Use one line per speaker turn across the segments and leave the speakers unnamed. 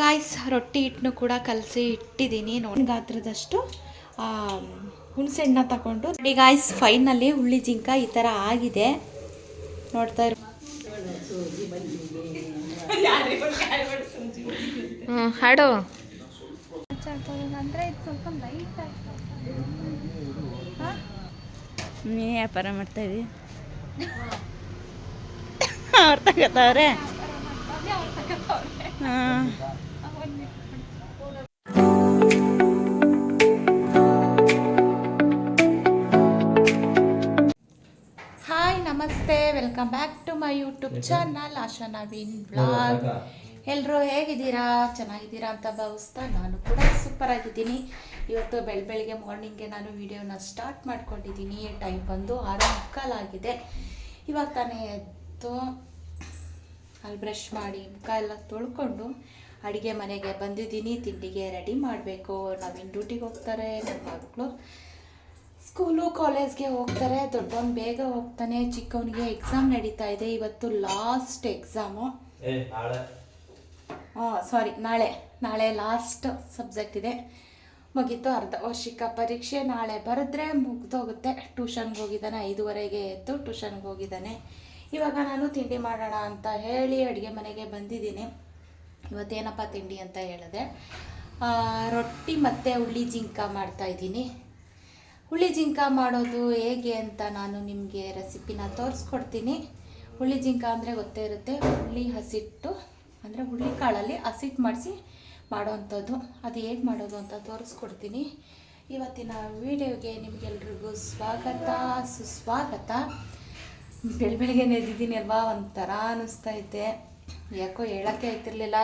Guys ರೊಟ್ಟಿ ಹಿಟ್ಟನ್ನು ಕೂಡ ಕಲಸಿ ಇಟ್ಟಿದ್ದೀನಿ ನೋಡಿ. ಗಾತ್ರದಷ್ಟು ಹುಣಸೆಣ್ಣ ತಗೊಂಡು. ನೋಡಿ ಗಾಯ್ಸ್ ಫೈನಲ್ಲಿ ಹುಳ್ಳಿ ಜಿಂಕ ಈ ಥರ ಆಗಿದೆ. ನೋಡ್ತಾ ಇರೋ. ಹಾಡು. ಅಂದರೆ ಇದು ಸ್ವಲ್ಪ ಲೈಟ್
ನೀ ವ್ಯಾಪಾರ ಮಾಡ್ತಾ ಇದೀವಿ ಅವ್ರು ತಗೋತಾವ್ರೆ ಹಾಂ.
Welcome back to my YouTube channel Asha Naveen blog ಎಲ್ಲರೂ ಹೇಗಿದ್ದೀರಾ? ಚೆನ್ನಾಗಿದ್ದೀರಾ ಅಂತ ಭಾವಿಸ್ತಾ ನಾನು ಕೂಡ ಸೂಪರ್ ಆಗಿದ್ದೀನಿ. ಇವತ್ತು ಬೆಳ ಬೆಳಿಗ್ಗೆ ಮಾರ್ನಿಂಗ್ಗೆ ನಾನು ವಿಡಿಯೋನ ಸ್ಟಾರ್ಟ್ ಮಾಡ್ಕೊಂಡಿದ್ದೀನಿ. ಟೈಮ್ ಬಂದು ಆರು ಮುಕ್ಕಾಲಾಗಿದೆ ಇವಾಗ ತಾನೇ ಎದ್ದು ಅಲ್ಲಿ ಬ್ರಷ್ ಮಾಡಿ ಮುಖ ಎಲ್ಲ ತೊಳ್ಕೊಂಡು ಅಡುಗೆ ಮನೆಗೆ ಬಂದಿದ್ದೀನಿ. ತಿಂಡಿಗೆ ರೆಡಿ ಮಾಡಬೇಕು. ನಾವಿನ್ ಡ್ಯೂಟಿಗೆ ಹೋಗ್ತಾರೆ ನನ್ನ ಮಕ್ಕಳು ಕಾಲೇಜ್ಗೆ ಹೋಗ್ತಾರೆ ದೊಡ್ಡವನು ಬೇಗ ಹೋಗ್ತಾನೆ ಚಿಕ್ಕವನಿಗೆ ಎಕ್ಸಾಮ್ ನಡೀತಾ ಇದೆ. ಇವತ್ತು ಲಾಸ್ಟ್ ಎಕ್ಸಾಮು ಸಾರಿ ನಾಳೆ? ನಾಳೆ. ಲಾಸ್ಟ್ ಸಬ್ಜೆಕ್ಟ್ ಇದೆ. ಮುಗೀತು ಅರ್ಧ ವಾರ್ಷಿಕ ಪರೀಕ್ಷೆ. ನಾಳೆ ಬರೆದ್ರೆ ಮುಗ್ದೋಗುತ್ತೆ. ಟ್ಯೂಷನ್ಗೆ ಹೋಗಿದ್ದಾನೆ ಐದುವರೆಗೆ ಎದ್ದು ಟ್ಯೂಷನ್ಗೆ ಹೋಗಿದ್ದಾನೆ. ಇವಾಗ ನಾನು ತಿಂಡಿ ಮಾಡೋಣ ಅಂತ ಹೇಳಿ ಅಡುಗೆ ಮನೆಗೆ ಬಂದಿದ್ದೀನಿ. ಇವತ್ತೇನಪ್ಪ ತಿಂಡಿ ಅಂತ ಹೇಳಿದೆ. ರೊಟ್ಟಿ ಮತ್ತು ಹುಳ್ಳಿ ಜಿಂಕ ಮಾಡ್ತಾಯಿದ್ದೀನಿ ಹುಳಿ ಜಿಂಕ ಮಾಡೋದು ಹೇಗೆ ಅಂತ ನಾನು ನಿಮಗೆ ರೆಸಿಪಿನ ತೋರಿಸ್ಕೊಡ್ತೀನಿ. ಹುಳಿ ಜಿಂಕ ಅಂದರೆ ಗೊತ್ತೇ ಇರುತ್ತೆ, ಹುಳಿ ಹಸಿಟ್ಟು, ಅಂದರೆ ಹುಳಿ ಕಾಳಲ್ಲಿ ಹಸಿಟ್ಟು ಮಾಡಿಸಿ ಮಾಡೋವಂಥದ್ದು ಅದು ಹೇಗೆ ಮಾಡೋದು ಅಂತ ತೋರಿಸ್ಕೊಡ್ತೀನಿ. ಇವತ್ತಿನ ವಿಡಿಯೋಗೆ ನಿಮಗೆಲ್ರಿಗೂ ಸ್ವಾಗತ, ಸುಸ್ವಾಗತ. ಬೆಳ ಬೆಳಗ್ಗೆ ಎದ್ದಿದ್ದೀನಿ ಅಲ್ವಾ, ಒಂಥರ ಅನ್ನಿಸ್ತೈತೆ ಯಾಕೋ ಹೇಳೋಕ್ಕೆ ಆಯ್ತಿರ್ಲಿಲ್ಲ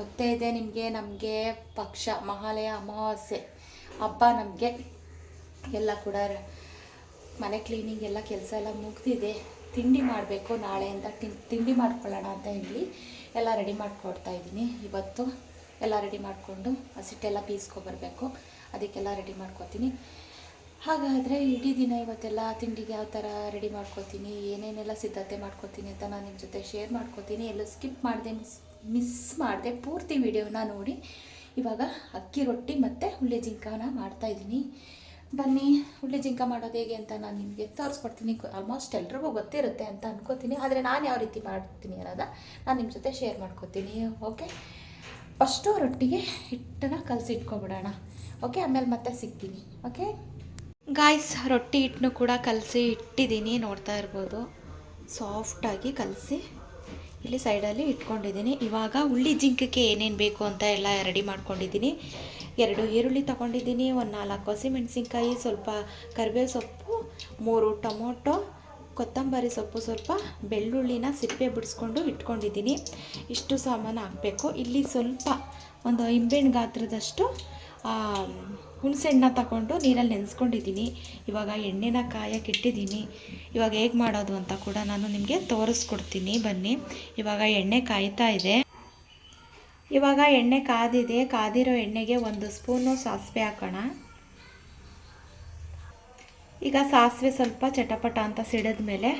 ಗೊತ್ತೇ ಇದೆ ನಿಮಗೆ, ನಮಗೆ ಪಕ್ಷ, ಮಹಾಲಯ ಅಮಾವಾಸ್ಯೆ. ಹಬ್ಬ ನಮಗೆ. ಎಲ್ಲ ಕೂಡ ಮನೆ ಕ್ಲೀನಿಂಗ್ ಎಲ್ಲ ಕೆಲಸ ಎಲ್ಲ ಮುಗ್ದಿದೆ. ತಿಂಡಿ ಮಾಡಬೇಕು ನಾಳೆಯಿಂದ ಅಂತ ತಿಂಡಿ ಮಾಡ್ಕೊಳ್ಳೋಣ ಅಂತ ಹೇಳಿ ಎಲ್ಲ ರೆಡಿ ಮಾಡ್ಕೊಡ್ತಾ ಇದ್ದೀನಿ. ಇವತ್ತು ಎಲ್ಲ ರೆಡಿ ಮಾಡಿಕೊಂಡು ಹಸಿಟ್ಟೆಲ್ಲ ಬೀಸ್ಕೊಬರ್ಬೇಕು ಅದಕ್ಕೆಲ್ಲ ರೆಡಿ ಮಾಡ್ಕೊತೀನಿ. ಹಾಗಾದರೆ ಇಡೀ ದಿನ ಇವತ್ತೆಲ್ಲ ತಿಂಡಿಗೆ ಯಾವ ಥರ ರೆಡಿ ಮಾಡ್ಕೋತೀನಿ, ಏನೇನೆಲ್ಲ ಸಿದ್ಧತೆ ಮಾಡ್ಕೊತೀನಿ ಅಂತ ನಾನು ನಿಮ್ಮ ಜೊತೆ ಶೇರ್ ಮಾಡ್ಕೊತೀನಿ. ಎಲ್ಲ ಸ್ಕಿಪ್ ಮಾಡಿದೆ ಮಿಸ್ ಮಿಸ್ ಮಾಡಿದೆ. ಪೂರ್ತಿ ವಿಡಿಯೋನ ನೋಡಿ. ಇವಾಗ ಅಕ್ಕಿ ರೊಟ್ಟಿ ಮತ್ತು ಹುಳಿ ಜಿಂಕನ ಮಾಡ್ತಾಯಿದ್ದೀನಿ ಬನ್ನಿ, ಹುಳ್ಳಿ ಜಿಂಕ ಮಾಡೋದು ಹೇಗೆ ಅಂತ ನಾನು ನಿಮಗೆ ತೋರಿಸ್ಕೊಡ್ತೀನಿ. ಆಲ್ಮೋಸ್ಟ್ ಎಲ್ರಿಗೂ ಗೊತ್ತಿರುತ್ತೆ ಅಂತ ಅನ್ಕೋತೀನಿ. ಆದರೆ ನಾನು ಯಾವ ರೀತಿ ಮಾಡ್ತೀನಿ ಅನ್ನೋದ ನಾನು ನಿಮ್ಮ ಜೊತೆ ಶೇರ್ ಮಾಡ್ಕೊತೀನಿ. ಓಕೆ ಫಸ್ಟು ರೊಟ್ಟಿಗೆ ಹಿಟ್ಟನ್ನ ಕಲಸಿ ಇಟ್ಕೊಬಿಡೋಣ. ಓಕೆ ಆಮೇಲೆ ಮತ್ತೆ ಸಿಗ್ತೀನಿ. ಓಕೆ ಗಾಯ್ಸ್ ರೊಟ್ಟಿ ಹಿಟ್ಟನ್ನು ಕೂಡ ಕಲಸಿ ಇಟ್ಟಿದ್ದೀನಿ. ನೋಡ್ತಾ ಇರ್ಬೋದು. ಸಾಫ್ಟಾಗಿ ಕಲಸಿ ಇಲ್ಲಿ ಸೈಡಲ್ಲಿ ಇಟ್ಕೊಂಡಿದ್ದೀನಿ. ಇವಾಗ ಉಳ್ಳಿ ಜಿಂಕಕ್ಕೆ ಏನೇನು ಬೇಕು ಅಂತ ಎಲ್ಲ ರೆಡಿ ಮಾಡ್ಕೊಂಡಿದ್ದೀನಿ. ಎರಡು ಈರುಳ್ಳಿ ತಗೊಂಡಿದ್ದೀನಿ ಒಂದು ನಾಲ್ಕು ಹಸಿಮೆಣಸಿನ್ಕಾಯಿ ಸ್ವಲ್ಪ ಕರಿಬೇವು ಸೊಪ್ಪು ಮೂರು ಟೊಮೊಟೊ ಕೊತ್ತಂಬರಿ ಸೊಪ್ಪು ಸ್ವಲ್ಪ ಬೆಳ್ಳುಳ್ಳಿನ ಸಿಪ್ಪೆ ಬಿಡಿಸ್ಕೊಂಡು ಇಟ್ಕೊಂಡಿದ್ದೀನಿ. ಇಷ್ಟು ಸಾಮಾನು ಹಾಕಬೇಕು. ಇಲ್ಲಿ ಸ್ವಲ್ಪ ಒಂದು ಇಂಬೆಣ್ಣು ಗಾತ್ರದಷ್ಟು ಆ, ಹುಣಸೆಹಣ್ಣ ತಗೊಂಡು ನೀರಲ್ಲಿ ನೆನೆಸ್ಕೊಂಡಿದ್ದೀನಿ. ಇವಾಗ ಎಣ್ಣೆನ ಕಾಯಕ್ಕೆ ಇಟ್ಟಿದ್ದೀನಿ. ಇವಾಗ ಹೇಗೆ ಮಾಡೋದು ಅಂತ ಕೂಡ ನಾನು ನಿಮಗೆ ತೋರಿಸ್ಕೊಡ್ತೀನಿ. ಬನ್ನಿ. ಇವಾಗ ಎಣ್ಣೆ ಕಾಯ್ತಾ ಇದೆ. ಇವಾಗ ಎಣ್ಣೆ ಕಾದಿದೆ, ಕಾದಿರೋ ಎಣ್ಣೆಗೆ ಒಂದು ಸ್ಪೂನು ಸಾಸಿವೆ ಹಾಕೋಣ. ಈಗ ಸಾಸಿವೆ ಸ್ವಲ್ಪ ಚಟಪಟ ಅಂತ ಸಿಡಿದ ಮೇಲೆ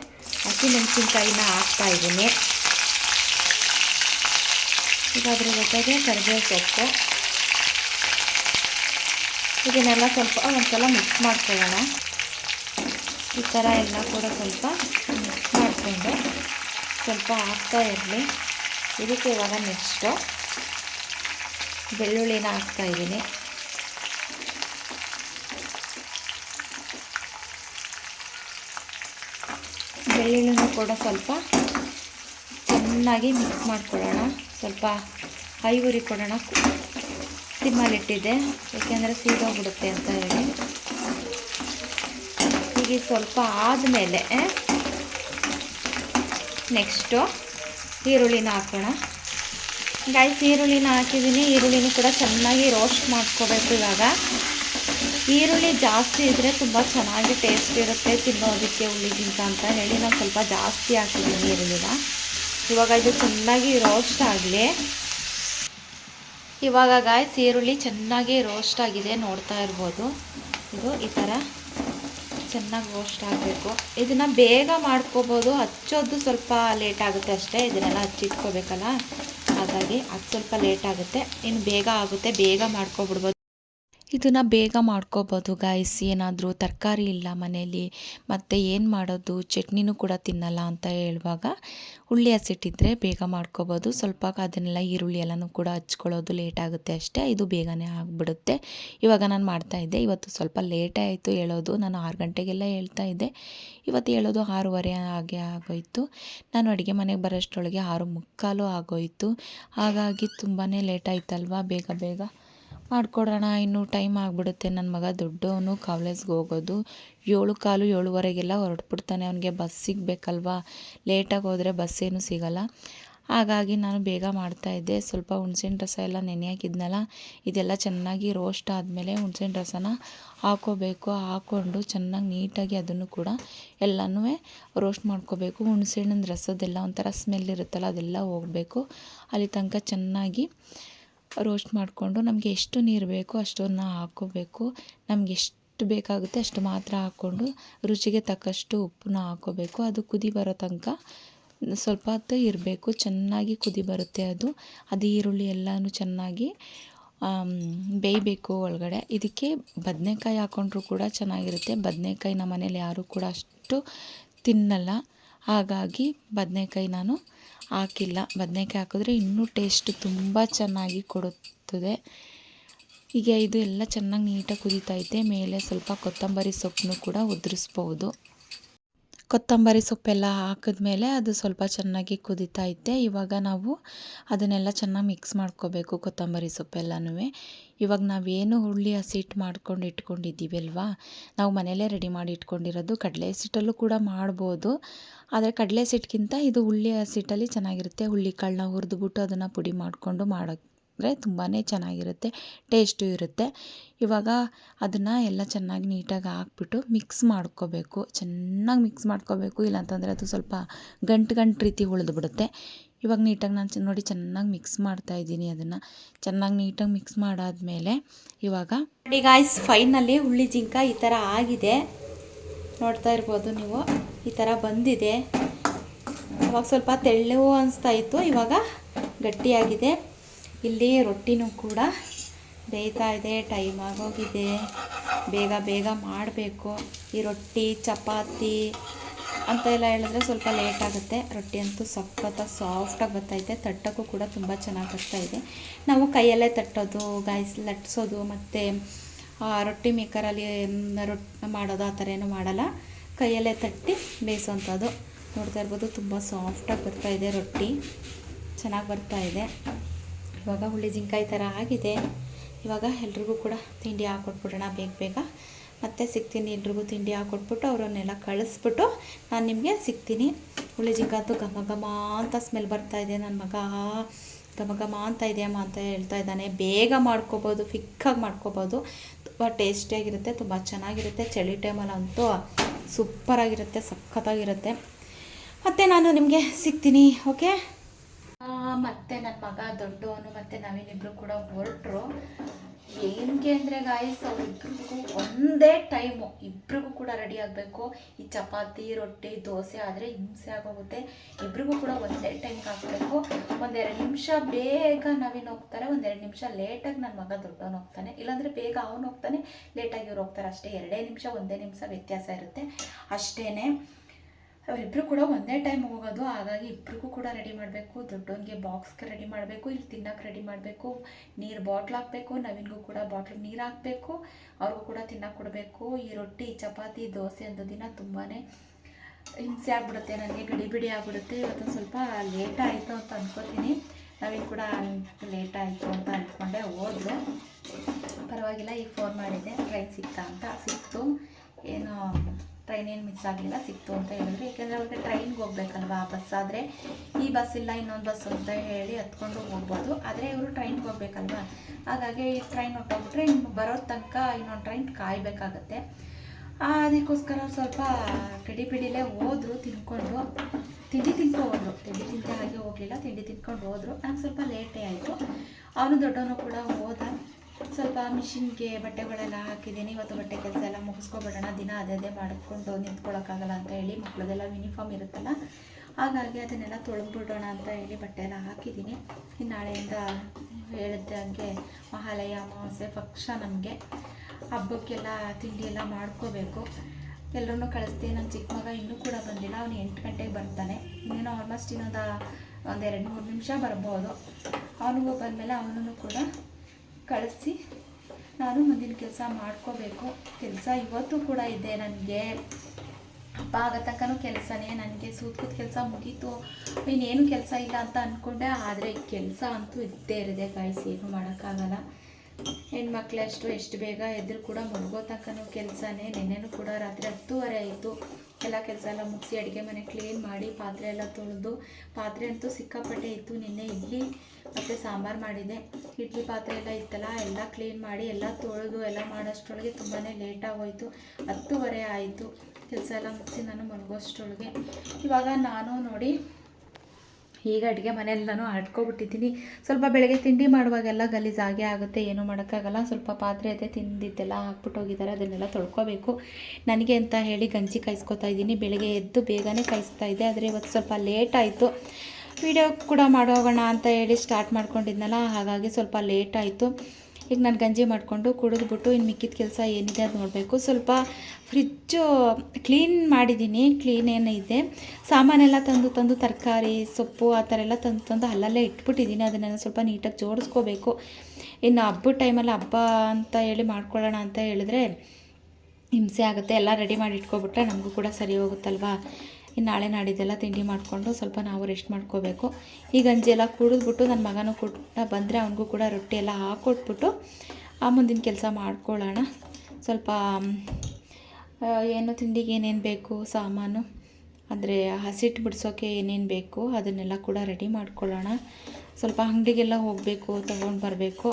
ಹಸಿಮೆಣಸಿನ್ಕಾಯಿನ ಹಾಕ್ತಾ ಇದ್ದೀನಿ. ಈಗ ಅದ್ರ ಜೊತೆಗೆ ಕರಿಬೇವು ಸೊಪ್ಪು ಇದನ್ನೆಲ್ಲ ಸ್ವಲ್ಪ ಒಂದ್ಸಲ ಮಿಕ್ಸ್ ಮಾಡ್ಕೊಳ್ಳೋಣ. ಈ ಥರ ಎಲ್ಲ ಕೂಡ ಸ್ವಲ್ಪ ಮಿಕ್ಸ್ ಮಾಡಿಕೊಂಡು ಸ್ವಲ್ಪ ಹಾಕ್ತಾ ಇರಲಿ. ಇದಕ್ಕೆ ಇವಾಗ ನೆಕ್ಸ್ಟು ಬೆಳ್ಳುಳ್ಳಿನ ಹಾಕ್ತಾ ಇದ್ದೀನಿ. ಬೆಳ್ಳುಳ್ಳಿನೂ ಕೂಡ ಸ್ವಲ್ಪ ಚೆನ್ನಾಗಿ ಮಿಕ್ಸ್ ಮಾಡ್ಕೊಳ್ಳೋಣ. ಸ್ವಲ್ಪ ಹೈ ಉರಿ ಕೊಡೋಣ ಸಿಮ್ಮಲ್ಲಿಟ್ಟಿದ್ದೆ ಏಕೆಂದರೆ ಸೀದೋಗ್ಬಿಡುತ್ತೆ ಅಂತ ಹೇಳಿ. ಹೀಗೆ ಸ್ವಲ್ಪ ಆದಮೇಲೆ ನೆಕ್ಸ್ಟು ಈರುಳ್ಳಿನ ಹಾಕೋಣ. ಗಾಯ್ಸ್ ಈರುಳ್ಳಿನ ಹಾಕಿದ್ದೀನಿ. ಈರುಳ್ಳಿನೂ ಕೂಡ ಚೆನ್ನಾಗಿ ರೋಸ್ಟ್ ಮಾಡ್ಕೋಬೇಕು ಇವಾಗ. ಈರುಳ್ಳಿ ಜಾಸ್ತಿ ಇದ್ದರೆ ತುಂಬ ಚೆನ್ನಾಗಿ ಟೇಸ್ಟ್ ಇರುತ್ತೆ ತಿನ್ನೋದಕ್ಕೆ ಉಳ್ಳಿಗಿಂತ ಅಂತ ಹೇಳಿ ನಾನು ಸ್ವಲ್ಪ ಜಾಸ್ತಿ ಹಾಕಿದ್ದೀನಿ ಈರುಳ್ಳಿನ. ಇವಾಗ ಇದು ಚೆನ್ನಾಗಿ ರೋಸ್ಟ್ ಆಗಲಿ. ಇವಾಗ ಗಾಯ್ಸ್ ಈರುಳ್ಳಿ ಚೆನ್ನಾಗಿ ರೋಸ್ಟ್ ಆಗಿದೆ ನೋಡ್ತಾ ಇರ್ಬೋದು. ಇದು ಈ ಥರ ಚೆನ್ನಾಗಿ ರೋಸ್ಟ್ ಆಗಬೇಕು. ಇದನ್ನು ಬೇಗ ಮಾಡ್ಕೋಬೋದು. ಹಚ್ಚೋದು ಸ್ವಲ್ಪ ಲೇಟ್ ಆಗುತ್ತೆ ಅಷ್ಟೇ. ಇದನ್ನೆಲ್ಲ ಹಚ್ಚಿಟ್ಕೋಬೇಕಲ್ಲ? ಹಾಗಾಗಿ ಅದು ಸ್ವಲ್ಪ ಲೇಟ್ ಆಗುತ್ತೆ. ಇನ್ನು ಬೇಗ ಆಗುತ್ತೆ. ಬೇಗ ಮಾಡ್ಕೊಬಿಡ್ಬೋದು. ಇದನ್ನು ಬೇಗ ಮಾಡ್ಕೋಬೋದು ಗಾಯ್ಸ್ ಏನಾದರೂ ತರಕಾರಿ ಇಲ್ಲ ಮನೆಯಲ್ಲಿ ಮತ್ತು ಏನು ಮಾಡೋದು? ಚಟ್ನಿನೂ ಕೂಡ ತಿನ್ನಲ್ಲ ಅಂತ ಹೇಳುವಾಗ ಹುಳ್ಳಿ ಹಸಿಟ್ಟಿದ್ರೆ ಬೇಗ ಮಾಡ್ಕೋಬೋದು. ಸ್ವಲ್ಪ ಅದನ್ನೆಲ್ಲ ಈರುಳ್ಳಿ ಎಲ್ಲನೂ ಕೂಡ ಹಚ್ಕೊಳ್ಳೋದು ಲೇಟ್ ಆಗುತ್ತೆ ಅಷ್ಟೇ. ಇದು ಬೇಗನೆ ಆಗಿಬಿಡುತ್ತೆ. ಇವಾಗ ನಾನು ಮಾಡ್ತಾಯಿದ್ದೆ ಇವತ್ತು ಸ್ವಲ್ಪ ಲೇಟೇ ಆಯಿತು ಹೇಳೋದು. ನಾನು ಆರು ಗಂಟೆಗೆಲ್ಲ ಹೇಳ್ತಾ ಇದ್ದೆ. ಇವತ್ತು ಹೇಳೋದು ಆರೂವರೆ ಹಾಗೆ ಆಗೋಯಿತು. ನಾನು ಅಡುಗೆ ಮನೆಗೆ ಬರೋಷ್ಟರೊಳಗೆ ಆರು ಮುಕ್ಕಾಲು ಆಗೋಯಿತು. ಹಾಗಾಗಿ ತುಂಬಾ ಲೇಟ್ ಆಯ್ತಲ್ವಾ? ಬೇಗ ಬೇಗ. ಮಾಡಿಕೊಡೋಣ, ಇನ್ನೂ ಟೈಮ್ ಆಗಿಬಿಡುತ್ತೆ. ನನ್ನ ಮಗ ದೊಡ್ಡವನು, ಕಾಲೇಜ್ಗೆ ಹೋಗೋದು. ಏಳು ಕಾಲು ಏಳುವರೆಗೆಲ್ಲ ಹೊರಟ್ಬಿಡ್ತಾನೆ. ಅವನಿಗೆ ಬಸ್ ಸಿಗಬೇಕಲ್ವಾ? ಲೇಟಾಗಿ ಹೋದರೆ ಬಸ್ ಏನೂ ಸಿಗಲ್ಲ. ಹಾಗಾಗಿ ನಾನು ಬೇಗ ಮಾಡ್ತಾಯಿದ್ದೆ ಸ್ವಲ್ಪ ಹುಣ್ಸೆಹಣ್ಣು ರಸ ಎಲ್ಲ ನೆನೆ ಹಾಕಿದ್ನಲ್ಲ, ಇದೆಲ್ಲ ಚೆನ್ನಾಗಿ ರೋಸ್ಟ್ ಆದಮೇಲೆ ಹುಣ್ಸೆಹಣ್ಣು ರಸನ ಹಾಕೋಬೇಕು. ಹಾಕ್ಕೊಂಡು ಚೆನ್ನಾಗಿ ನೀಟಾಗಿ ಅದನ್ನು ಕೂಡ ಎಲ್ಲನೂ ರೋಸ್ಟ್ ಮಾಡ್ಕೋಬೇಕು. ಹುಣ್ಸೆಹಣ್ಣಿನ ರಸದೆಲ್ಲ ಒಂಥರ ಸ್ಮೆಲ್ ಇರುತ್ತಲ್ಲ, ಅದೆಲ್ಲ ಹೋಗಬೇಕು. ಅಲ್ಲಿ ತನಕ ಚೆನ್ನಾಗಿ ರೋಸ್ಟ್ ಮಾಡಿಕೊಂಡು ನಮಗೆ ಎಷ್ಟು ನೀರು ಬೇಕೋ ಅಷ್ಟನ್ನು ಹಾಕ್ಕೋಬೇಕು ನಮ್ಗೆ ಎಷ್ಟು ಬೇಕಾಗುತ್ತೆ ಅಷ್ಟು ಮಾತ್ರ ಹಾಕ್ಕೊಂಡು ರುಚಿಗೆ ತಕ್ಕಷ್ಟು ಉಪ್ಪನ್ನ ಹಾಕ್ಕೋಬೇಕು ಅದು ಕುದಿ ಬರೋ ತನಕ ಸ್ವಲ್ಪ ಹೊತ್ತು ಇರಬೇಕು. ಚೆನ್ನಾಗಿ ಕುದಿ ಬರುತ್ತೆ ಅದು. ಅದು ಈರುಳ್ಳಿ ಎಲ್ಲನೂ ಚೆನ್ನಾಗಿ ಬೇಯಬೇಕು ಒಳಗಡೆ. ಇದಕ್ಕೆ ಬದನೆಕಾಯಿ ಹಾಕ್ಕೊಂಡ್ರೂ ಕೂಡ ಚೆನ್ನಾಗಿರುತ್ತೆ. ಬದನೆಕಾಯಿ ನಮ್ಮ ಮನೇಲಿ ಯಾರೂ ಕೂಡ ಅಷ್ಟು ತಿನ್ನಲ್ಲ. ಹಾಗಾಗಿ ಬದನೆಕಾಯಿ ನಾನು ಹಾಕಿಲ್ಲ. ಬದನೇಕಾಯಿ ಹಾಕಿದ್ರೆ ಇನ್ನೂ ಟೇಸ್ಟ್ ತುಂಬ ಚೆನ್ನಾಗಿ ಕೊಡುತ್ತದೆ. ಈಗ ಇದು ಎಲ್ಲ ಚೆನ್ನಾಗಿ ನೀಟಾಗಿ ಕುದೀತೈತೆ ಮೇಲೆ ಸ್ವಲ್ಪ ಕೊತ್ತಂಬರಿ ಸೊಪ್ಪನ್ನು ಕೂಡ ಉದುರಿಸ್ಬೋದು. ಕೊತ್ತಂಬರಿ ಸೊಪ್ಪೆಲ್ಲ ಹಾಕಿದ್ಮೇಲೆ ಅದು ಸ್ವಲ್ಪ ಚೆನ್ನಾಗಿ ಕುದಿತಾ ಇದ್ದೆ. ಇವಾಗ ನಾವು ಅದನ್ನೆಲ್ಲ ಚೆನ್ನಾಗಿ ಮಿಕ್ಸ್ ಮಾಡ್ಕೋಬೇಕು ಕೊತ್ತಂಬರಿ ಸೊಪ್ಪೆಲ್ಲನೂ. ಇವಾಗ ನಾವೇನು ಹಸಿ ಹಿಟ್ಟು ಮಾಡ್ಕೊಂಡು ಇಟ್ಕೊಂಡಿದ್ದೀವಿ ಅಲ್ವಾ? ನಾವು ಮನೆಯಲ್ಲೇ ರೆಡಿ ಮಾಡಿ ಇಟ್ಕೊಂಡಿರೋದು. ಕಡಲೆ ಹಸಿಟ್ಟಲ್ಲೂ ಕೂಡ ಮಾಡ್ಬೋದು. ಆದರೆ ಕಡಲೆ ಹಸಿಟ್ಟಿಗಿಂತ ಇದು ಹುಳಿ ಹಸಿಟ್ಟಲ್ಲಿ ಚೆನ್ನಾಗಿರುತ್ತೆ. ಹುಳಿ ಕಾಳನ್ನ ಹುರಿದ್ಬಿಟ್ಟು ಅದನ್ನು ಪುಡಿ ಮಾಡಿಕೊಂಡು ಮಾಡೋದ್ರೆ ತುಂಬಾ ಚೆನ್ನಾಗಿರುತ್ತೆ, ಟೇಸ್ಟು ಇರುತ್ತೆ. ಇವಾಗ ಅದನ್ನು ಎಲ್ಲ ಚೆನ್ನಾಗಿ ನೀಟಾಗಿ ಹಾಕ್ಬಿಟ್ಟು ಮಿಕ್ಸ್ ಮಾಡ್ಕೋಬೇಕು, ಚೆನ್ನಾಗಿ ಮಿಕ್ಸ್ ಮಾಡ್ಕೋಬೇಕು, ಇಲ್ಲಾಂತಂದರೆ ಅದು ಸ್ವಲ್ಪ ಗಂಟು ಗಂಟು ರೀತಿ ಉಳಿದ್ಬಿಡುತ್ತೆ. ಇವಾಗ ನೀಟಾಗಿ ನಾನು ನೋಡಿ ಚೆನ್ನಾಗಿ ಮಿಕ್ಸ್ ಮಾಡ್ತಾ ಇದ್ದೀನಿ ಅದನ್ನು. ಚೆನ್ನಾಗಿ ನೀಟಾಗಿ ಮಿಕ್ಸ್ ಮಾಡಾದಮೇಲೆ ಇವಾಗ ನೋಡಿ ಗಾಯ್ಸ್ ಫೈನಲ್ಲಿ ಹುಳ್ಳಿ ಜಿಂಕ ಈ ಥರ ಆಗಿದೆ. ನೋಡ್ತಾ ಇರ್ಬೋದು ನೀವು, ಈ ಥರ ಬಂದಿದೆ. ಅವಾಗ ಸ್ವಲ್ಪ ತೆಳ್ಳು ಅನಿಸ್ತಾ ಇತ್ತು, ಇವಾಗ ಗಟ್ಟಿಯಾಗಿದೆ. ಇಲ್ಲಿ ರೊಟ್ಟಿನೂ ಕೂಡ ಬೇಯ್ತಾ ಇದೆ ಟೈಮ್ ಆಗೋಗಿದೆ. ಬೇಗ ಬೇಗ ಮಾಡಬೇಕು. ಈ ರೊಟ್ಟಿ, ಚಪಾತಿ ಅಂತ ಎಲ್ಲ ಹೇಳಿದ್ರೆ ಸ್ವಲ್ಪ ಲೇಟ್ ಆಗುತ್ತೆ. ರೊಟ್ಟಿ ಅಂತೂ ಸಖತ್ತಾಗಿ ಸಾಫ್ಟಾಗಿ ಬರ್ತಾಯಿದೆ ತಟ್ಟಕ್ಕೂ ಕೂಡ ತುಂಬ ಚೆನ್ನಾಗಿ ಬರ್ತಾಯಿದೆ ನಾವು ಕೈಯಲ್ಲೇ ತಟ್ಟೋದು ಗಾಯ್ಸ್ ಲಟ್ಸೋದು ಮತ್ತು ರೊಟ್ಟಿ ಮೇಕರಲ್ಲಿ ರೊಟ್ಟಿ ಮಾಡೋದು ಆ ಥರ ಏನೂ ಮಾಡಲ್ಲ. ಕೈಯಲ್ಲೇ ತಟ್ಟಿ ಬೇಯಿಸೋವಂಥದ್ದು ನೋಡ್ತಾ ಇರ್ಬೋದು ತುಂಬ ಸಾಫ್ಟಾಗಿ ಬರ್ತಾಯಿದೆ ರೊಟ್ಟಿ. ಚೆನ್ನಾಗಿ ಬರ್ತಾಯಿದೆ ಇವಾಗ ಹುಳಿ ಜಿಂಕಾಯಿ ಥರ ಆಗಿದೆ. ಇವಾಗ ಎಲ್ರಿಗೂ ಕೂಡ ತಿಂಡಿ ಹಾಕ್ಕೊಟ್ಬಿಡೋಣ ಬೇಗ ಬೇಗ. ಮತ್ತೆ ಸಿಗ್ತೀನಿ ಎಲ್ರಿಗೂ ತಿಂಡಿ ಹಾಕ್ಕೊಟ್ಬಿಟ್ಟು ಅವರನ್ನೆಲ್ಲ ಕಳಿಸ್ಬಿಟ್ಟು ನಾನು ನಿಮಗೆ ಸಿಗ್ತೀನಿ. ಹುಳಿ ಜಿಂಕಾಯಿತು ಘಮ ಘಮ ಅಂತ ಸ್ಮೆಲ್ ಬರ್ತಾ ಇದೆ ನನ್ನ ಮಗ. ಘಮ ಘಮ ಅಂತ ಇದೆಯಮ್ಮ ಅಂತ ಹೇಳ್ತಾ ಇದ್ದಾನೆ. ಬೇಗ ಮಾಡ್ಕೋಬೋದು ಫಿಕ್ಕಾಗಿ ಮಾಡ್ಕೋಬೋದು. ತುಂಬ ಟೇಸ್ಟಿಯಾಗಿರುತ್ತೆ ತುಂಬ ಚೆನ್ನಾಗಿರುತ್ತೆ. ಚಳಿ ಟೈಮಲ್ಲಂತೂ ಸೂಪರಾಗಿರುತ್ತೆ ಸಖತ್ತಾಗಿರುತ್ತೆ. ಮತ್ತು ನಾನು ನಿಮಗೆ ಸಿಗ್ತೀನಿ ಓಕೆ ಮತ್ತೆ ನನ್ನ ಮಗ ದೊಡ್ಡವನು ಮತ್ತು ಇಬ್ರು ಕೂಡ ಹೊರಟ್ರು. ಏನಕ್ಕೆ ಅಂದರೆ ಗಾಯಸ್ ಅವ್ರಿಬ್ರಿಗೂ ಒಂದೇ ಟೈಮು ಇಬ್ರಿಗೂ ಕೂಡ ರೆಡಿ ಆಗಬೇಕು. ಈ ಚಪಾತಿ, ರೊಟ್ಟಿ, ದೋಸೆ ಆದರೆ ಹಿಂಸೆ ಆಗೋಗುತ್ತೆ. ಇಬ್ರಿಗೂ ಕೂಡ ಒಂದೇ ಟೈಮ್ಗೆ ಹಾಕಬೇಕು ಒಂದೆರಡು ನಿಮಿಷ ಬೇಗ ನವೀನ್ ಹೋಗ್ತಾರೆ. ಒಂದೆರಡು ನಿಮಿಷ ಲೇಟಾಗಿ ನನ್ನ ಮಗ ದೊಡ್ಡವನು ಹೋಗ್ತಾನೆ. ಇಲ್ಲಾಂದರೆ ಬೇಗ ಅವನು ಹೋಗ್ತಾನೆ. ಲೇಟಾಗಿ ಇವ್ರು ಹೋಗ್ತಾರೆ. ಅಷ್ಟೇ ಎರಡೇ ನಿಮಿಷ, ಒಂದೇ ನಿಮಿಷ ವ್ಯತ್ಯಾಸ ಇರುತ್ತೆ. ಅಷ್ಟೇ ಅವರಿಬ್ಬರು ಕೂಡ ಒಂದೇ ಟೈಮ್ ಹೋಗೋದು, ಹಾಗಾಗಿ ಇಬ್ರಿಗೂ ಕೂಡ ರೆಡಿ ಮಾಡಬೇಕು. ದೊಡ್ಡವನಿಗೆ ಬಾಕ್ಸ್ಗೆ ರೆಡಿ ಮಾಡಬೇಕು, ಇಲ್ಲಿ ತಿನ್ನೋಕೆ ರೆಡಿ ಮಾಡಬೇಕು. ನೀರು ಬಾಟ್ಲ್ ಹಾಕಬೇಕು, ನವೀನ್ಗೂ ಕೂಡ ಬಾಟ್ಲಿಗೆ ನೀರು ಹಾಕಬೇಕು. ಅವ್ರಿಗೂ ಕೂಡ ತಿನ್ನೋಕೆ ಕೊಡಬೇಕು. ಈ ರೊಟ್ಟಿ, ಚಪಾತಿ, ದೋಸೆ ಅಂದ ದಿನ ತುಂಬಾ ಹಿಂಸೆ ಆಗ್ಬಿಡುತ್ತೆ ನನಗೆ ಗಡಿ ಬಿಡಿ ಆಗ್ಬಿಡುತ್ತೆ. ಇವತ್ತು ಸ್ವಲ್ಪ ಲೇಟ್ ಆಯಿತು ಅಂತ ಅಂದ್ಕೋತೀನಿ ನವೀನ್ ಕೂಡ ಲೇಟ್ ಆಯಿತು ಅಂತ ಅಂದ್ಕೊಂಡೆ ಹೋದ್ರು. ಪರವಾಗಿಲ್ಲ, ಈಗ ಫೋನ್ ಮಾಡಿದ್ದೆ. ಟ್ರೈನ್ ಸಿಕ್ತಾ ಅಂತ ಸಿಕ್ತು. ಏನು ಟ್ರೈನ್ ಏನು ಮಿಸ್ ಆಗಲಿಲ್ಲ, ಸಿಕ್ತು ಅಂತ ಹೇಳಿದ್ರು. ಏಕೆಂದರೆ ಅವ್ರಿಗೆ ಟ್ರೈನ್ಗೆ ಹೋಗ್ಬೇಕಲ್ವಾ ಬಸ್ ಆದರೆ ಈ ಬಸ್ ಇಲ್ಲ, ಇನ್ನೊಂದು ಬಸ್ ಅಂತ ಹೇಳಿ ಹತ್ಕೊಂಡು ಹೋಗ್ಬೋದು. ಆದರೆ ಇವರು ಟ್ರೈನ್ಗೆ ಹೋಗ್ಬೇಕಲ್ವಾ? ಹಾಗಾಗಿ ಈ ಟ್ರೈನ್ ಹೊಟ್ಟೋಗ್ಬಿಟ್ರೆ ಇನ್ನು ಬರೋ ತನಕ ಇನ್ನೊಂದು ಟ್ರೈನ್ ಕಾಯಬೇಕಾಗತ್ತೆ. ಅದಕ್ಕೋಸ್ಕರ ಸ್ವಲ್ಪ ಕಿಡಿ ಪಿಡಿಲೇ ಹೋದರು, ತಿನ್ಕೊಂಡು. ತಿಂಡಿ ತಿನ್ಕೊಂಡು ಹೋದ್ರು. ತಿಂಡಿ ತಿಂತ ಹಾಗೆ ಹೋಗಲಿಲ್ಲ, ತಿಂಡಿ ತಿನ್ಕೊಂಡು ಹೋದರು. ನಂಗೆ ಸ್ವಲ್ಪ ಲೇಟೇ ಆಯಿತು. ಅವನು ದೊಡ್ಡವನು ಕೂಡ ಹೋದ. ಸ್ವಲ್ಪ ಮಿಷಿನ್ಗೆ ಬಟ್ಟೆಗಳೆಲ್ಲ ಹಾಕಿದ್ದೀನಿ. ಇವತ್ತು ಬಟ್ಟೆ ಕೆಲಸ ಎಲ್ಲ ಮುಗಿಸ್ಕೊಬಿಡೋಣ. ದಿನ ಅದೇ ಅದೇ ಮಾಡಿಕೊಂಡು ನಿಂತ್ಕೊಳ್ಳೋಕ್ಕಾಗಲ್ಲ ಅಂತ ಹೇಳಿ ಮಕ್ಕಳದೆಲ್ಲ ಯೂನಿಫಾರ್ಮ್ ಇರುತ್ತಲ್ಲ, ಹಾಗಾಗಿ ಅದನ್ನೆಲ್ಲ ತೊಳೆದ್ಬಿಡೋಣ ಅಂತ ಹೇಳಿ ಬಟ್ಟೆ ಎಲ್ಲ ಹಾಕಿದ್ದೀನಿ. ಇನ್ನು ನಾಳೆಯಿಂದ ಹೇಳಿದ್ದಂಗೆ ಮಹಾಲಯ, ಅಮಾವಾಸ್ಯೆ, ಪಕ್ಷ ನಮಗೆ. ಹಬ್ಬಕ್ಕೆಲ್ಲ ತಿಂಡಿ ಎಲ್ಲ ಮಾಡ್ಕೋಬೇಕು. ಎಲ್ಲರೂ ಕಳಿಸ್ತೀನಿ. ನನ್ನ ಚಿಕ್ಕ ಮಗ ಇನ್ನೂ ಕೂಡ ಬಂದಿಲ್ಲ. ಅವನು ಎಂಟು ಗಂಟೆಗೆ ಬರ್ತಾನೆ. ಇನ್ನೇನು ಆಲ್ಮೋಸ್ಟ್ ಇನ್ನೊಂದು ಒಂದು ಎರಡು ಮೂರು ನಿಮಿಷ ಬರ್ಬೋದು. ಅವನಿಗೂ ಬಂದಮೇಲೆ ಅವನೂ ಕೂಡ ಕಳಿಸಿ. ನಾನು ಮುಂದಿನ ಕೆಲಸ ಮಾಡ್ಕೋಬೇಕು. ಕೆಲಸ ಇವತ್ತು ಕೂಡ ಇದೆ ನನಗೆ. ಹಬ್ಬ ಆಗೋ ತಕ್ಕನೂ ಕೆಲಸನೇ. ನನಗೆ ಸೂತ್ಕದ ಕೆಲಸ ಮುಗೀತು. ಇನ್ನೇನು ಕೆಲಸ ಇಲ್ಲ ಅಂತ ಅಂದ್ಕೊಂಡೆ ಆದರೆ ಕೆಲಸ ಅಂತೂ ಇದ್ದೇ ಇರಿದೆ ಕಾಯಿಸಿ ಏನು ಮಾಡೋಕ್ಕಾಗಲ್ಲ. ಹೆಣ್ಮಕ್ಳು ಅಷ್ಟು ಎಷ್ಟು ಬೇಗ ಎದ್ರು ಕೂಡ ಮಲಗೋ ತನಕನೂ ಕೆಲಸನೇ. ನೆನ್ನೆನೂ ಕೂಡ ರಾತ್ರಿ ಹತ್ತುವರೆ ಆಯಿತು. ಎಲ್ಲ ಕೆಲಸ ಎಲ್ಲ ಮುಗಿಸಿ ಅಡುಗೆ ಮನೆ ಕ್ಲೀನ್ ಮಾಡಿ ಪಾತ್ರೆ ಎಲ್ಲ ತೊಳೆದು, ಪಾತ್ರೆ ಅಂತೂ ಸಿಕ್ಕಾಪಟ್ಟೆ ಇತ್ತು, ನಿನ್ನೆ ಇಡ್ಲಿ ಮತ್ತು ಸಾಂಬಾರು ಮಾಡಿದೆ. ಇಡ್ಲಿ ಪಾತ್ರೆ ಎಲ್ಲ ಇತ್ತಲ್ಲ, ಎಲ್ಲ ಕ್ಲೀನ್ ಮಾಡಿ ಎಲ್ಲ ತೊಳೆದು ಎಲ್ಲ ಮಾಡೋಷ್ಟರೊಳಗೆ ತುಂಬಾ ಲೇಟಾಗೋಯಿತು ಹತ್ತುವರೆ ಆಯಿತು. ಕೆಲಸ ಎಲ್ಲ ಮುಗಿಸಿ ನಾನು ಮಲಗೋಷ್ಟರೊಳಗೆ. ಇವಾಗ ನಾನು ನೋಡಿ ಈಗ ಅಡುಗೆ ಮನೆಯೆಲ್ಲನೂ ಆಡ್ಕೊಬಿಟ್ಟಿದ್ದೀನಿ. ಸ್ವಲ್ಪ ಬೆಳಗ್ಗೆ ತಿಂಡಿ ಮಾಡುವಾಗೆಲ್ಲ ಗಲೀಜಾಗೆ ಆಗುತ್ತೆ, ಏನೂ ಮಾಡೋಕ್ಕಾಗಲ್ಲ. ಸ್ವಲ್ಪ ಪಾತ್ರೆ ಅದೇ ತಿಂದಿದ್ದೆಲ್ಲ ಹಾಕ್ಬಿಟ್ಟು ಹೋಗಿದ್ದಾರೆ, ಅದನ್ನೆಲ್ಲ ತೊಳ್ಕೊಬೇಕು. ನನಗೆ ಅಂತ ಹೇಳಿ ಗಂಜಿ ಕಾಯಿಸ್ಕೊತಾ ಇದ್ದೀನಿ. ಬೆಳಗ್ಗೆ ಎದ್ದು ಬೇಗನೆ ಕಾಯಿಸ್ತಾ ಇದ್ದೆ, ಆದರೆ ಇವತ್ತು ಸ್ವಲ್ಪ ಲೇಟ್ ಆಯಿತು. ವಿಡಿಯೋ ಕೂಡ ಮಾಡೋಗೋಣ ಅಂತ ಹೇಳಿ ಸ್ಟಾರ್ಟ್ ಮಾಡ್ಕೊಂಡಿದ್ನಲ್ಲ, ಹಾಗಾಗಿ ಸ್ವಲ್ಪ ಲೇಟ್ ಆಯಿತು. ಈಗ ನಾನು ಗಂಜಿ ಮಾಡಿಕೊಂಡು ಕುಡಿದ್ಬಿಟ್ಟು ಇನ್ನು ಮಿಕ್ಕಿದ ಕೆಲಸ ಏನಿದೆ ಅದು ನೋಡಬೇಕು. ಸ್ವಲ್ಪ ಫ್ರಿಜ್ಜು ಕ್ಲೀನ್ ಮಾಡಿದ್ದೀನಿ, ಕ್ಲೀನ್ ಏನಿದೆ ಸಾಮಾನೆಲ್ಲ ತಂದು ತಂದು ತರಕಾರಿ, ಸೊಪ್ಪು ಆ ಥರ ಎಲ್ಲ ತಂದು ತಂದು ಅಲ್ಲಲ್ಲೇ ಇಟ್ಬಿಟ್ಟಿದ್ದೀನಿ. ಅದನ್ನೆಲ್ಲ ಸ್ವಲ್ಪ ನೀಟಾಗಿ ಜೋಡಿಸ್ಕೋಬೇಕು. ಇನ್ನು ಹಬ್ಬದ ಟೈಮಲ್ಲಿ ಹಬ್ಬ ಅಂತ ಹೇಳಿ ಮಾಡ್ಕೊಳ್ಳೋಣ ಅಂತ ಹೇಳಿದ್ರೆ ಹಿಂಸೆ ಆಗುತ್ತೆ. ಎಲ್ಲ ರೆಡಿ ಮಾಡಿ ಇಟ್ಕೊಬಿಟ್ರೆ ನಮಗೂ ಕೂಡ ಸರಿ ಹೋಗುತ್ತಲ್ವಾ? ಇನ್ನು ನಾಳೆ ನಾಡಿದ್ದೆಲ್ಲ ತಿಂಡಿ ಮಾಡಿಕೊಂಡು ಸ್ವಲ್ಪ ನಾವು ರೆಸ್ಟ್ ಮಾಡ್ಕೋಬೇಕು. ಈ ಗಂಜಿ ಎಲ್ಲ ಕುಡಿದ್ಬಿಟ್ಟು ನನ್ನ ಮಗನೂ ಕೂಡ ಬಂದರೆ ಅವನಿಗೂ ಕೂಡ ರೊಟ್ಟಿ ಎಲ್ಲ ಹಾಕೊಟ್ಬಿಟ್ಟು ಆ ಮುಂದಿನ ಕೆಲಸ ಮಾಡ್ಕೊಳ್ಳೋಣ. ಸ್ವಲ್ಪ ಏನು ತಿಂಡಿಗೆ ಏನೇನು ಬೇಕು, ಸಾಮಾನು, ಅಂದರೆ ಹಸಿಟ್ಟು ಬಿಡಿಸೋಕೆ ಏನೇನು ಬೇಕು ಅದನ್ನೆಲ್ಲ ಕೂಡ ರೆಡಿ ಮಾಡ್ಕೊಳ್ಳೋಣ. ಸ್ವಲ್ಪ ಅಂಗಡಿಗೆಲ್ಲ ಹೋಗಬೇಕು, ತೊಗೊಂಡು ಬರಬೇಕು.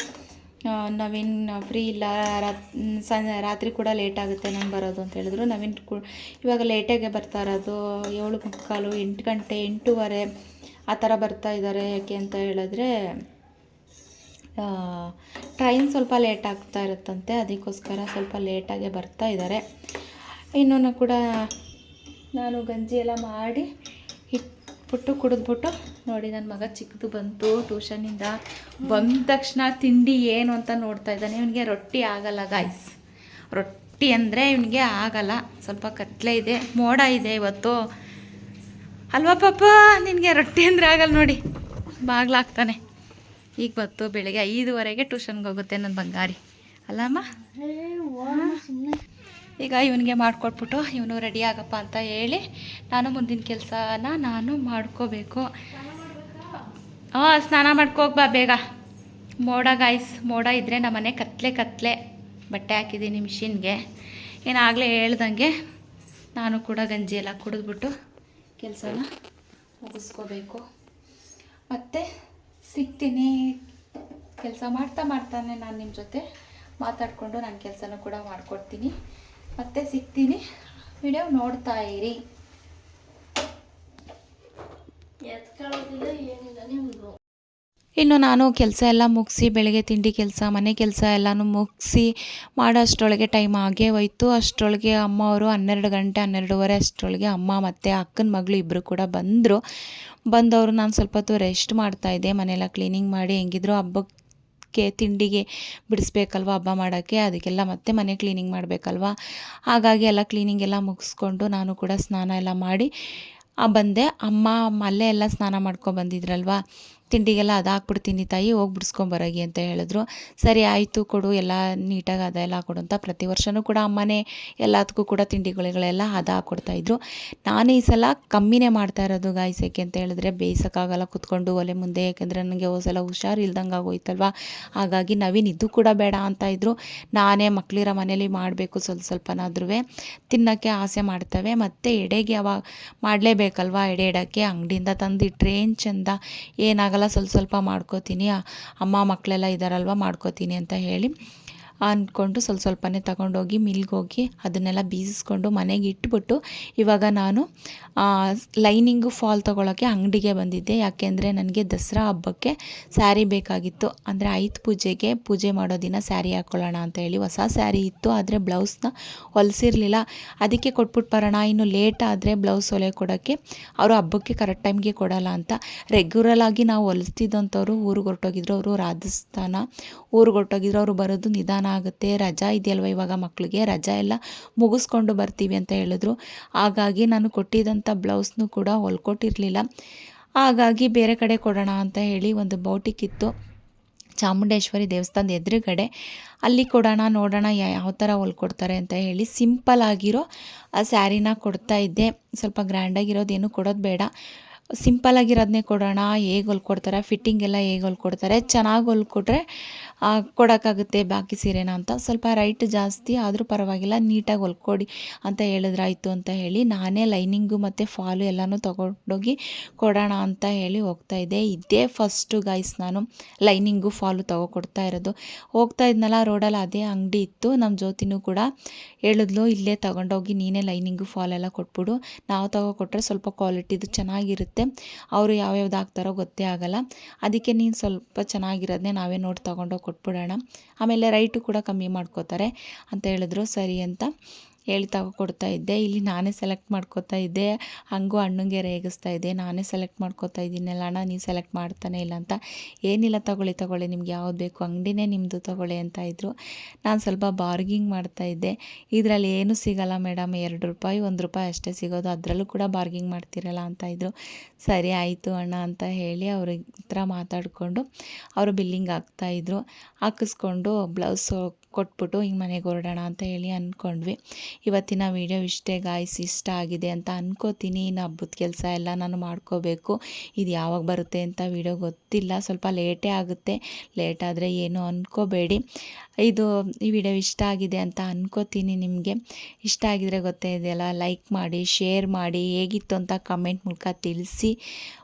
ನವೀನ್ ಫ್ರೀ ಇಲ್ಲ ರಾತ್ರಿ ಕೂಡ ಲೇಟ್ ಆಗುತ್ತೆ ನಂಗೆ ಬರೋದು ಅಂತ ಹೇಳಿದ್ರು. ನವೀನ್ ಕು, ಇವಾಗ ಲೇಟಾಗೆ ಬರ್ತಾ ಇರೋದು. ಏಳು ಮುಕ್ಕಾಲು, ಎಂಟು ಗಂಟೆ, ಎಂಟೂವರೆ ಆ ಥರ ಬರ್ತಾ ಇದ್ದಾರೆ ಯಾಕೆ ಅಂತ ಹೇಳಿದ್ರೆ ಟ್ರೈನ್ ಸ್ವಲ್ಪ ಲೇಟ್ ಆಗ್ತಾ ಇರುತ್ತಂತೆ. ಅದಕ್ಕೋಸ್ಕರ ಸ್ವಲ್ಪ ಲೇಟಾಗೆ ಬರ್ತಾ ಇದ್ದಾರೆ. ಇನ್ನೂ ಕೂಡ ನಾನು ಗಂಜಿ ಎಲ್ಲ ಮಾಡಿ ಇಟ್ಬಿಟ್ಟು ಕುಡಿದ್ಬಿಟ್ಟು ನೋಡಿ ನನ್ನ ಮಗ ಚಿಕ್ಕದು ಬಂತು ಟ್ಯೂಷನಿಂದ ಬಂದ ತಕ್ಷಣ ತಿಂಡಿ ಏನು ಅಂತ ನೋಡ್ತಾ ಇದ್ದಾನೆ. ಇವನಿಗೆ ರೊಟ್ಟಿ ಆಗಲ್ಲ ಗಾಯ್ಸ್ ರೊಟ್ಟಿ ಅಂದರೆ ಇವನಿಗೆ ಆಗಲ್ಲ. ಸ್ವಲ್ಪ ಕತ್ಲೆ ಇದೆ, ಮೋಡ ಇದೆ ಇವತ್ತು. ಅಲ್ವಾ ಪಾಪ? ನಿನಗೆ ರೊಟ್ಟಿ ಅಂದರೆ ಆಗಲ್ಲ ನೋಡಿ. ಬಾಗ್ಲಾಗ್ತಾನೆ. ಈಗ ಬತ್ತು ಬೆಳಿಗ್ಗೆ ಐದುವರೆಗೆ ಟ್ಯೂಷನ್ಗೆ ಹೋಗುತ್ತೆ ನನ್ನ ಬಂಗಾರಿ. ಅಲ್ಲಮ್ಮ? ಈಗ ಇವನಿಗೆ ಮಾಡಿಕೊಟ್ಬಿಟ್ಟು ಇವನು ರೆಡಿ ಆಗಪ್ಪ ಅಂತ ಹೇಳಿ ನಾನು ಮುಂದಿನ ಕೆಲಸನ ನಾನು ಮಾಡ್ಕೋಬೇಕು. ಹಾಂ ಸ್ನಾನ ಮಾಡ್ಕೋಗ್ಬಾ ಬೇಗ. ಮೋಡ ಗಾಯ್ಸ್ ಮೋಡ ಇದ್ದರೆ ನಮ್ಮನೆ ಕತ್ಲೆ ಕತ್ಲೆ. ಬಟ್ಟೆ ಹಾಕಿದ್ದೀನಿ ಮಿಷಿನ್ಗೆ. ಏನಾಗಲೇ ಹೇಳ್ದಂಗೆ ನಾನು ಕೂಡ ಗಂಜಿ ಎಲ್ಲ ಕುಡಿದ್ಬಿಟ್ಟು ಕೆಲಸನ ಮುಗಿಸ್ಕೋಬೇಕು. ಮತ್ತು ಸಿಗ್ತೀನಿ. ಕೆಲಸ ಮಾಡ್ತಾ ಮಾಡ್ತಾನೆ ನಾನು ನಿಮ್ಮ ಜೊತೆ. ಮಾತಾಡಿಕೊಂಡು ನಾನು ಕೆಲಸನೂ ಕೂಡ ಮಾಡಿಕೊಡ್ತೀನಿ. ಮತ್ತೆ ಸಿಗ್ತೀನಿ. ವಿಡಿಯೋ ನೋಡ್ತಾ ಇರಿ. ಇನ್ನು ನಾನು ಕೆಲಸ ಎಲ್ಲ ಮುಗಿಸಿ, ಬೆಳಗ್ಗೆ ತಿಂಡಿ ಕೆಲಸ, ಮನೆ ಕೆಲಸ ಎಲ್ಲನೂ ಮುಗಿಸಿ ಮಾಡೋ ಅಷ್ಟರೊಳಗೆ ಟೈಮ್ ಆಗೇ ಹೋಯ್ತು. ಅಷ್ಟರೊಳಗೆ ಅಮ್ಮ ಅವರು ಹನ್ನೆರಡು ಗಂಟೆ, ಹನ್ನೆರಡುವರೆ ಅಷ್ಟರೊಳಗೆ ಅಮ್ಮ ಮತ್ತು ಅಕ್ಕನ ಮಗಳು ಇಬ್ಬರು ಕೂಡ ಬಂದರು. ಬಂದವರು ನಾನು ಸ್ವಲ್ಪ ಹೊತ್ತು ರೆಸ್ಟ್ ಮಾಡ್ತಾಯಿದ್ದೆ ಮನೆಯೆಲ್ಲ ಕ್ಲೀನಿಂಗ್ ಮಾಡಿ ಹೆಂಗಿದ್ರು ಹಬ್ಬಕ್ಕೆ ತಿಂಡಿಗೆ ಬಿಡಿಸ್ಬೇಕಲ್ವ ಹಬ್ಬ ಮಾಡೋಕ್ಕೆ? ಅದಕ್ಕೆಲ್ಲ ಮತ್ತೆ ಮನೆ ಕ್ಲೀನಿಂಗ್ ಮಾಡಬೇಕಲ್ವ? ಹಾಗಾಗಿ ಎಲ್ಲ ಕ್ಲೀನಿಂಗ್ ಎಲ್ಲ ಮುಗಿಸ್ಕೊಂಡು ನಾನು ಕೂಡ ಸ್ನಾನ ಎಲ್ಲ ಮಾಡಿ ಬಂದೆ. ಅಮ್ಮ ಅಲ್ಲೇ ಎಲ್ಲ ಸ್ನಾನ ಮಾಡ್ಕೊಂಡು ಬಂದಿದ್ರಲ್ವ? ತಿಂಡಿಗೆಲ್ಲ ಅದು ಹಾಕ್ಬಿಡ್ತೀನಿ ತಾಯಿ, ಹೋಗಿ ಬಿಡಿಸ್ಕೊಂಬರಾಗಿ ಅಂತ ಹೇಳಿದ್ರು. ಸರಿ, ಆಯಿತು ಕೊಡು, ಎಲ್ಲ ನೀಟಾಗಿ ಅದೆಲ್ಲ ಕೊಡು ಅಂತ ಪ್ರತಿ ವರ್ಷವೂ ಕೂಡ ಅಮ್ಮನೇ ಎಲ್ಲದಕ್ಕೂ ಕೂಡ ತಿಂಡಿಗಳೆಲ್ಲ ಹದ ಹಾಕ್ಕೊಡ್ತಾಯಿದ್ರು ನಾನು ಈ ಸಲ ಕಮ್ಮಿನೇ ಮಾಡ್ತಾ ಇರೋದು ಗಾಯ್ಸ್ ಯಾಕೆ ಅಂತ ಹೇಳಿದ್ರೆ ಬೇಯಿಸೋಕ್ಕಾಗಲ್ಲ ಕುತ್ಕೊಂಡು ಒಲೆ ಮುಂದೆ, ಯಾಕೆಂದರೆ ನನಗೆ ಸಲ ಹುಷಾರು ಇಲ್ದಂಗೆ ಆಗೋಯ್ತಲ್ವ? ಹಾಗಾಗಿ ನವೀನ್ ಇದು ಕೂಡ ಬೇಡ ಅಂತ ಇದ್ರು. ನಾನೇ ಮಕ್ಕಳಿರ ಮನೇಲಿ ಮಾಡಬೇಕು ಸ್ವಲ್ಪ ಸ್ವಲ್ಪನಾದ್ರೂ ತಿನ್ನೋಕ್ಕೆ ಆಸೆ ಮಾಡ್ತವೆ. ಮತ್ತು ಎಡೆಗೆ ಅವಾಗ ಮಾಡಲೇಬೇಕಲ್ವ? ಎಡೆ ಇಡೋಕ್ಕೆ ಅಂಗಡಿಯಿಂದ ತಂದಿಟ್ರೆ ಏನು ಚಂದ? ಏನಾಗಲ್ಲ. ಸ್ವಲ್ಪ ಸ್ವಲ್ಪ ಮಾಡ್ಕೋತೀನಿ. ಅಮ್ಮ ಮಕ್ಕಳೆಲ್ಲ ಇದ್ದಾರಲ್ವ ಮಾಡ್ಕೋತೀನಿ ಅಂತ ಹೇಳಿ. ಅಂದ್ಕೊಂಡು ಸ್ವಲ್ಪ ಸ್ವಲ್ಪನೇ ತಗೊಂಡೋಗಿ ಮಿಲ್ಗೆ ಹೋಗಿ ಅದನ್ನೆಲ್ಲ ಬೀಸಿಸ್ಕೊಂಡು ಮನೆಗೆ ಇಟ್ಬಿಟ್ಟು ಇವಾಗ ನಾನು ಲೈನಿಂಗು ಫಾಲ್ ತೊಗೊಳಕ್ಕೆ ಅಂಗಡಿಗೆ ಬಂದಿದ್ದೆ. ಯಾಕೆಂದರೆ ನನಗೆ ದಸರಾ ಹಬ್ಬಕ್ಕೆ ಸ್ಯಾರಿ ಬೇಕಾಗಿತ್ತು. ಅಂದರೆ ಐದು ಪೂಜೆಗೆ ಪೂಜೆ ಮಾಡೋ ದಿನ ಸ್ಯಾರಿ ಹಾಕ್ಕೊಳ್ಳೋಣ ಅಂತ ಹೇಳಿ ಹೊಸ ಸ್ಯಾರಿ ಇತ್ತು. ಆದರೆ ಬ್ಲೌಸ್ನ ಹೊಲಿಸಿರಲಿಲ್ಲ. ಅದಕ್ಕೆ ಕೊಟ್ಬಿಟ್ಟು ಬರೋಣ. ಇನ್ನು ಲೇಟ್ ಆದರೆ ಬ್ಲೌಸ್ ಹೊಲೆ ಕೊಡೋಕ್ಕೆ ಅವರು ಹಬ್ಬಕ್ಕೆ ಕರೆಕ್ಟ್ ಟೈಮ್ಗೆ ಕೊಡಲ್ಲ ಅಂತ. ರೆಗ್ಯುಲರ್ ಆಗಿ ನಾವು ಹೊಲಿಸ್ತಿದ್ದಂಥವ್ರು ಊರಿಗೆ ಹೊರಟೋಗಿದ್ರು. ಅವರು ರಾಜಸ್ಥಾನ ಊರಿಗೆ ಹೊರಟೋಗಿದ್ರು. ಅವರು ಬರೋದು ನಿಧಾನ ಆಗುತ್ತೆ, ರಜಾ ಇದೆಯಲ್ವ ಇವಾಗ ಮಕ್ಕಳಿಗೆ ರಜಾ ಎಲ್ಲ ಮುಗಿಸ್ಕೊಂಡು ಬರ್ತೀವಿ ಅಂತ ಹೇಳಿದ್ರು. ಹಾಗಾಗಿ ನಾನು ಕೊಟ್ಟಿದ್ದಂಥ ಬ್ಲೌಸ್ನು ಕೂಡ ಹೊಲ್ಕೊಟ್ಟಿರಲಿಲ್ಲ. ಹಾಗಾಗಿ ಬೇರೆ ಕಡೆ ಕೊಡೋಣ ಅಂತ ಹೇಳಿ ಒಂದು ಬೌಟಿಕ್ ಚಾಮುಂಡೇಶ್ವರಿ ದೇವಸ್ಥಾನದ ಎದುರುಗಡೆ. ಅಲ್ಲಿ ಕೊಡೋಣ, ನೋಡೋಣ, ಯಾವ ಥರ ಹೊಲ್ಕೊಡ್ತಾರೆ ಅಂತ ಹೇಳಿ ಸಿಂಪಲ್ ಆಗಿರೋ ಆ ಸ್ಯಾರಿನ ಕೊಡ್ತಾ ಇದ್ದೆ. ಸ್ವಲ್ಪ ಗ್ರ್ಯಾಂಡಾಗಿರೋದೇನು ಕೊಡೋದು ಬೇಡ. ಸಿಂಪಲ್ ಆಗಿರೋದನ್ನೇ ಕೊಡೋಣ, ಹೇಗೆ ಹೊಲ್ಕೊಡ್ತಾರೆ ಫಿಟ್ಟಿಂಗ್ ಎಲ್ಲ ಹೇಗೆ ಹೊಲ್ಕೊಡ್ತಾರೆ ಚೆನ್ನಾಗಿ ಹೊಲ್ಕೊಟ್ರೆ ಕೊಡೋಕ್ಕಾಗುತ್ತೆ ಬಾಕಿ ಸೀರೆನ ಅಂತ. ಸ್ವಲ್ಪ ರೈಟ್ ಜಾಸ್ತಿ ಆದರೂ ಪರವಾಗಿಲ್ಲ, ನೀಟಾಗಿ ಹೊಲ್ಕೊಡಿ ಅಂತ ಹೇಳಿದ್ರಾಯ್ತು ಅಂತ ಹೇಳಿ ನಾನೇ ಲೈನಿಂಗು ಮತ್ತು ಫಾಲು ಎಲ್ಲನೂ ತೊಗೊಂಡೋಗಿ ಕೊಡೋಣ ಅಂತ ಹೇಳಿ ಹೋಗ್ತಾ ಇದ್ದೆ. ಇದೇ ಫಸ್ಟು ಗೈಸ್ ನಾನು ಲೈನಿಂಗು ಫಾಲು ತೊಗೊಕೊಡ್ತಾ ಕೊಡ್ತಾ ಇರೋದು. ಹೋಗ್ತಾ ಇದ್ನಲ್ಲ, ರೋಡಲ್ಲಿ ಅದೇ ಅಂಗಡಿ ಇತ್ತು. ನಮ್ಮ ಜ್ಯೋತಿನೂ ಕೂಡ ಹೇಳಿದ್ಲು, ಇಲ್ಲೇ ತಗೊಂಡೋಗಿ ನೀನೇ ಲೈನಿಂಗು ಫಾಲೆಲ್ಲ ಕೊಟ್ಬಿಡು. ನಾವು ತಗೋ ಕೊಟ್ಟರೆ ಸ್ವಲ್ಪ ಕ್ವಾಲಿಟಿದು ಚೆನ್ನಾಗಿರುತ್ತೆ. ಅವರು ಯಾವ್ಯಾವ್ದು ಹಾಕ್ತಾರೋ ಗೊತ್ತೇ ಆಗಲ್ಲ. ಅದಕ್ಕೆ ನೀನು ಸ್ವಲ್ಪ ಚೆನ್ನಾಗಿರೋದನ್ನೇ ನಾವೇ ನೋಡಿ ತೊಗೊಂಡೋಗಿ ಕೊಟ್ಬಿಡೋಣ. ಆಮೇಲೆ ರೈಟು ಕೂಡ ಕಮ್ಮಿ ಮಾಡ್ಕೋತಾರೆ ಅಂತ ಹೇಳಿದ್ರು. ಸರಿ ಅಂತ. ಹೇಳಿ ತಗೋ ಕೊಡ್ತಾ ಇದ್ದೆ. ಇಲ್ಲಿ ನಾನೇ ಸೆಲೆಕ್ಟ್ ಮಾಡ್ಕೋತಾ ಇದ್ದೆ. ಹಂಗೂ ಅಣ್ಣಂಗೆ ರೇಗಿಸ್ತಾ ಇದ್ದೆ. ನಾನೇ ಸೆಲೆಕ್ಟ್ ಮಾಡ್ಕೋತಾ ಇದ್ದೀನಲ್ಲ ಅಣ್ಣ ನೀವು ಸೆಲೆಕ್ಟ್ ಮಾಡ್ತಾನೆ ಇಲ್ಲ ಅಂತ. ಏನಿಲ್ಲ ತಗೊಳ್ಳಿ ತಗೊಳ್ಳಿ. ನಿಮ್ಗೆ ಯಾವ್ದು ಬೇಕು? ಅಂಗಡಿನೇ ನಿಮ್ಮದು ತಗೊಳ್ಳಿ ಅಂತ ಇದ್ದರು ನಾನು ಸ್ವಲ್ಪ ಬಾರ್ಗಿಂಗ್ ಮಾಡ್ತಾ ಇದ್ದೆ. ಇದರಲ್ಲಿ ಏನೂ ಸಿಗಲ್ಲ ಮೇಡಮ್ ಎರಡು ರೂಪಾಯಿ, ಒಂದು ರೂಪಾಯಿ ಅಷ್ಟೇ ಸಿಗೋದು. ಅದರಲ್ಲೂ ಕೂಡ ಬಾರ್ಗಿಂಗ್ ಮಾಡ್ತಿರಲ್ಲ ಅಂತ ಇದ್ದರು ಸರಿ, ಆಯಿತು ಅಣ್ಣ ಅಂತ ಹೇಳಿ ಅವ್ರ ಹತ್ರ ಮಾತಾಡಿಕೊಂಡು ಅವರು ಬಿಲ್ಲಿಂಗ್ ಹಾಕ್ತಾಯಿದ್ರು ಹಾಕಿಸ್ಕೊಂಡು ಬ್ಲೌಸ್ ಕೊಟ್ಬಿಟ್ಟು, ಹಿಂಗೆ ಮನೆಗೆ ಹೊರಡೋಣ ಅಂತ ಹೇಳಿ ಅಂದ್ಕೊಂಡ್ವಿ. ಇವತ್ತಿನ ವೀಡಿಯೋ ಇಷ್ಟೇ ಗಾಯ್ಸ್ ಇಷ್ಟ ಆಗಿದೆ ಅಂತ ಅನ್ಕೋತೀನಿ. ಇನ್ನು ಹಬ್ಬದ ಕೆಲಸ ಎಲ್ಲ ನಾನು ಮಾಡ್ಕೋಬೇಕು. ಇದು ಯಾವಾಗ ಬರುತ್ತೆ ಅಂತ ವೀಡಿಯೋ ಗೊತ್ತಿಲ್ಲ. ಸ್ವಲ್ಪ ಲೇಟೇ ಆಗುತ್ತೆ. ಲೇಟ್ ಆದರೆ ಏನು ಅಂದ್ಕೋಬೇಡಿ ಇದು ಈ ವಿಡಿಯೋ ಇಷ್ಟ ಆಗಿದೆ ಅಂತ ಅನ್ಕೋತೀನಿ ನಿಮಗೆ. ಇಷ್ಟ ಆಗಿದರೆ ಗೊತ್ತೇ ಇದೆಯಲ್ಲ ಲೈಕ್ ಮಾಡಿ ಶೇರ್ ಮಾಡಿ, ಹೇಗಿತ್ತು ಅಂತ ಕಮೆಂಟ್ ಮೂಲಕ ತಿಳಿಸಿ.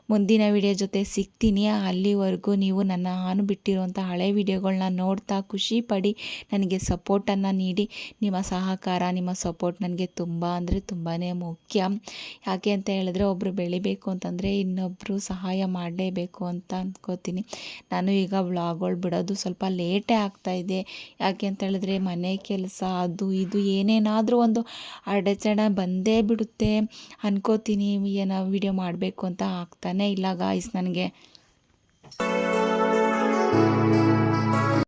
ಮುಂದಿನ ವಿಡಿಯೋ ಜೊತೆ ಸಿಗ್ತೀನಿ. ಅಲ್ಲಿವರೆಗೂ ನೀವು ನನ್ನ ನಾನು ಬಿಟ್ಟಿರುವಂಥ ಹಳೆ ವಿಡಿಯೋಗಳನ್ನ ನೋಡ್ತಾ ಖುಷಿ ಪಡಿ. ನನಗೆ ಸಪೋರ್ಟನ್ನು ನೀಡಿ. ನಿಮ್ಮ ಸಹಕಾರ, ನಿಮ್ಮ ಸಪೋರ್ಟ್ ನನಗೆ ತುಂಬ ಅಂದರೆ ತುಂಬಾ ಮುಖ್ಯ. ಯಾಕೆ ಅಂತ ಹೇಳಿದ್ರೆ ಒಬ್ಬರು ಬೆಳಿಬೇಕು ಅಂತಂದರೆ ಇನ್ನೊಬ್ಬರು ಸಹಾಯ ಮಾಡಲೇಬೇಕು ಅಂತ ಅಂದ್ಕೋತೀನಿ ನಾನು ಈಗ ವ್ಲಾಗ್ಗಳು ಬಿಡೋದು ಸ್ವಲ್ಪ ಲೇಟೇ ಆಗ್ತಾಯಿದೆ ಯಾಕೆ ಅಂತ ಹೇಳಿದ್ರೆ ಮನೆ ಕೆಲಸ, ಅದು ಇದು ಏನೇನಾದರೂ ಒಂದು ಅಡಚಣೆ ಬಂದೇ ಬಿಡುತ್ತೆ. ಅನ್ಕೋತೀನಿ. ಏನೋ ವಿಡಿಯೋ ಮಾಡಬೇಕು ಅಂತ ಆಗ್ತಾನೆ ಇಲ್ಲ ಗಾಯ್ಸ್ ನನಗೆ.